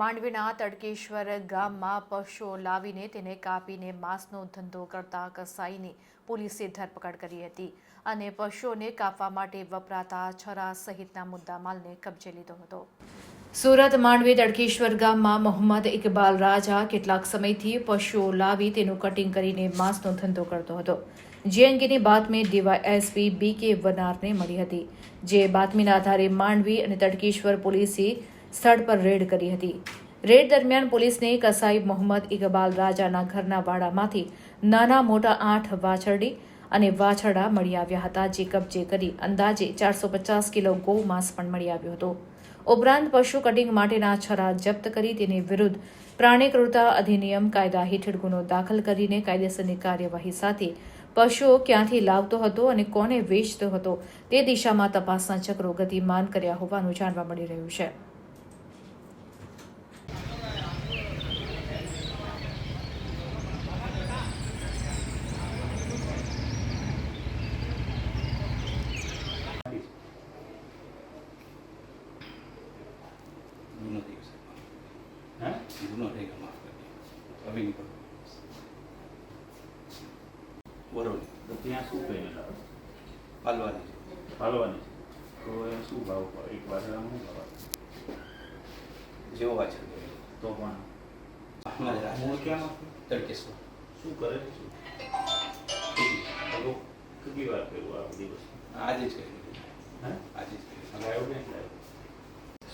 માંડવીના તડકેશ્વર ગામમાં પશુઓ લાવીને તેને કાપીને માંસનો ધંધો કરતા કસાઈની પોલીસે ધરપકડ કરી હતી અને પશુઓને કાપવા માટે વપરાતા છરા સહિતના મુદ્દામાલને કબજે લીધો હતો. સુરત માંડવી તડકેશ્વર ગામમાં મોહમ્મદ ઇકબાલ રાજા કેટલાક સમયથી પશુઓ લાવી તેનું કટિંગ કરીને માંસનો ધંધો કરતો હતો. જે અંગેની બાતમી ડીવાયએસપી બી કે વનારને મળી હતી. જે બાતમીના આધારે માંડવી અને તડકેશ્વર પોલીસે સ્થળ પર રેડ કરી હતી. રેડ દરમિયાન પોલીસને કસાઈ મોહમ્મદ ઇકબાલ રાજાના ઘરના વાડામાંથી નાના મોટા આઠ વાછરડી અને વાછરડા મળી આવ્યા હતા, જે કબજે કરી અંદાજે ચારસો પચાસ કિલો ગૌ માંસ પણ મળી આવ્યો હતો. ઉપરાંત પશુ કટિંગ માટેના છરા જપ્ત કરી તેની વિરુદ્ધ પ્રાણી ક્રૂરતા અધિનિયમ કાયદા હેઠળ ગુનો દાખલ કરીને કાયદેસરની કાર્યવાહી સાથે પશુઓ ક્યાંથી લાવતો હતો અને કોને વેચતો હતો તે દિશામાં તપાસના ચક્રો ગતિમાન કર્યા હોવાનું જાણવા મળી રહ્યું છે. સાહેબ હે ગુનો થઈ ગયો માફ કરી હવે નહીં કરું બરોબર તો ત્યાં શું કહીને લાવે પાલવાની છે પાલવાની છે તો એ શું ભાવ પડે? એક વાસણામાં શું ભાવ જેવો વાંચો તો પણ અમારે મૂળ રાજા ક્યાં તડકેશ્વર શું કરે છે શું અગાઉ કેટલી વાર કર્યું આ બધી વસ્તુ આજે જ કરી હે આજે જ કરી લાવ્યો કે નહીં લાવ્યો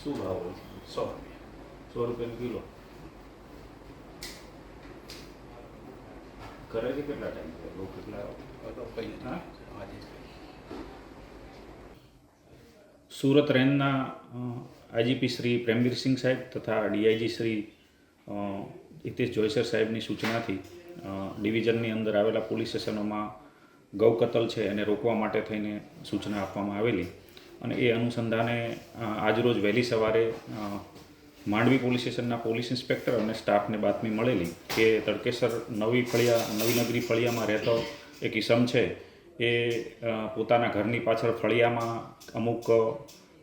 શું ભાવ હોય છે સો રૂપિયા સો રૂપિયાનો કિલો કરે છે કેટલા ટાઈમ બહુ કેટલા સુરત રેન્જના આઈજીપી શ્રી પ્રેમવીરસિંહ સાહેબ તથા ડીઆઈજી શ્રી હિતેશ જોયસર સાહેબની સૂચનાથી ડિવિઝનની અંદર આવેલા પોલીસ સ્ટેશનોમાં ગૌ કતલ છે એને રોકવા માટે થઈને સૂચના આપવામાં આવેલી. અને એ અનુસંધાને આજરોજ વહેલી સવારે માંડવી પોલીસ સ્ટેશનના પોલીસ ઇન્સ્પેક્ટર અને સ્ટાફને બાતમી મળેલી કે તડકેસર નવી ફળિયા નવી નગરી ફળિયામાં રહેતો એક ઈસમ છે, એ પોતાના ઘરની પાછળ ફળિયામાં અમુક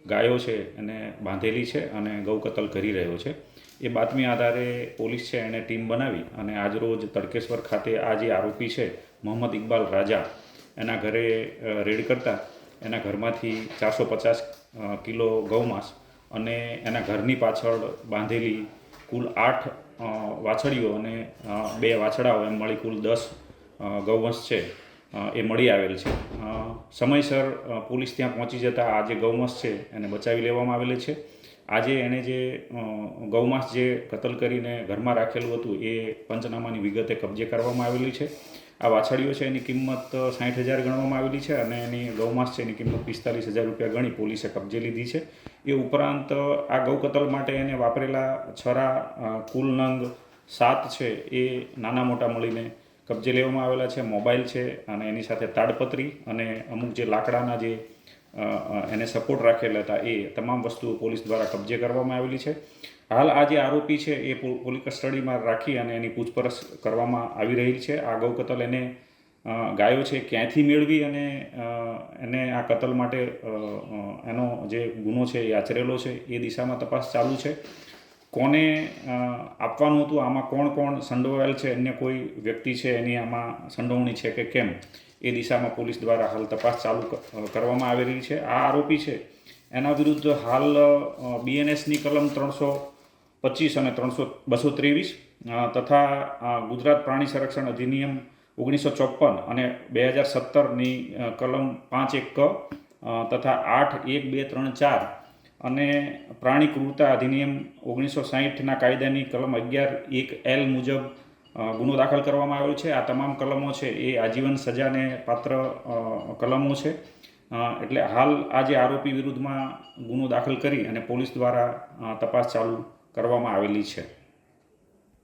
ગાયો છે એને બાંધેલી છે અને ગૌ કતલ કરી રહ્યો છે. એ બાતમી આધારે પોલીસ છે એણે ટીમ બનાવી અને આજરોજ તડકેશ્વર ખાતે આ જે આરોપી છે, મોહમ્મદ ઇકબાલ રાજા, એના ઘરે રેડ કરતા એના ઘરમાંથી ચારસો પચાસ કિલો ગૌમાંસ અને એના ઘરની પાછળ બાંધેલી કુલ આઠ વાછડીઓ અને બે વાછડાઓ, એમ મળી કુલ દસ ગૌવંશ છે એ મળી આવેલ છે. સમયસર પોલીસ ત્યાં પહોંચી જતાં આ જે ગૌમાંસ છે એને બચાવી લેવામાં આવેલી છે. આજે એણે જે ગૌમાંસ જે કતલ કરીને ઘરમાં રાખેલું હતું એ પંચનામાની વિગતે કબજે કરવામાં આવેલી છે. આ વાછડીઓ છે એની કિંમત સાઠ હજાર ગણવામાં આવેલી છે અને એની ગૌમાંસ છે એની કિંમત પિસ્તાલીસ હજાર રૂપિયા ગણી પોલીસે કબજે લીધી છે. એ ઉપરાંત આ ગૌ કતલ માટે એને વાપરેલા છરા કુલ નંગ સાત છે એ નાના મોટા મળીને કબજે લેવામાં આવેલા છે. મોબાઈલ છે અને એની સાથે તાડપત્રી અને અમુક જે લાકડાના જે એને સપોર્ટ રાખેલા હતા એ તમામ વસ્તુઓ પોલીસ દ્વારા કબજે કરવામાં આવેલી છે. હાલ આ જે આરોપી છે એ પોલીસ કસ્ટડીમાં રાખી અને એની પૂછપરછ કરવામાં આવી રહી છે. આ ગૌ કતલ એને ગાયો છે ક્યાંથી મેળવી અને એને આ કતલ માટે એનો જે ગુનો છે એ આચરેલો છે એ દિશામાં તપાસ ચાલુ છે. કોને આપવાનું હતું? આમાં કોણ કોણ સંડોવાયેલ છે? અન્ય કોઈ વ્યક્તિ છે એની આમાં સંડોવણી છે કે કેમ? એ દિશામાં પોલીસ દ્વારા હાલ તપાસ ચાલુ કરવામાં આવી રહી છે. આ આરોપી છે. એના વિરુદ્ધ હાલ બીએનએસની કલમ ત્રણસો પચીસ અને ત્રણસો બસો ત્રેવીસ તથા ગુજરાત પ્રાણી સંરક્ષણ અધિનિયમ ઓગણીસો ચોપન અને બે હજાર સત્તરની કલમ પાંચ એક ક તથા આઠ એક બે ત્રણ ચાર અને પ્રાણી ક્રૂરતા અધિનિયમ ઓગણીસો સાહીઠના કાયદાની કલમ અગિયાર એક એલ મુજબ ગુનો દાખલ કરવામાં આવ્યો છે. આ તમામ કલમો છે એ આજીવન સજાને પાત્ર કલમો છે. એટલે હાલ આ જે આરોપી વિરુદ્ધમાં ગુનો દાખલ કરી અને પોલીસ દ્વારા તપાસ ચાલુ કરવામાં આવેલી છે.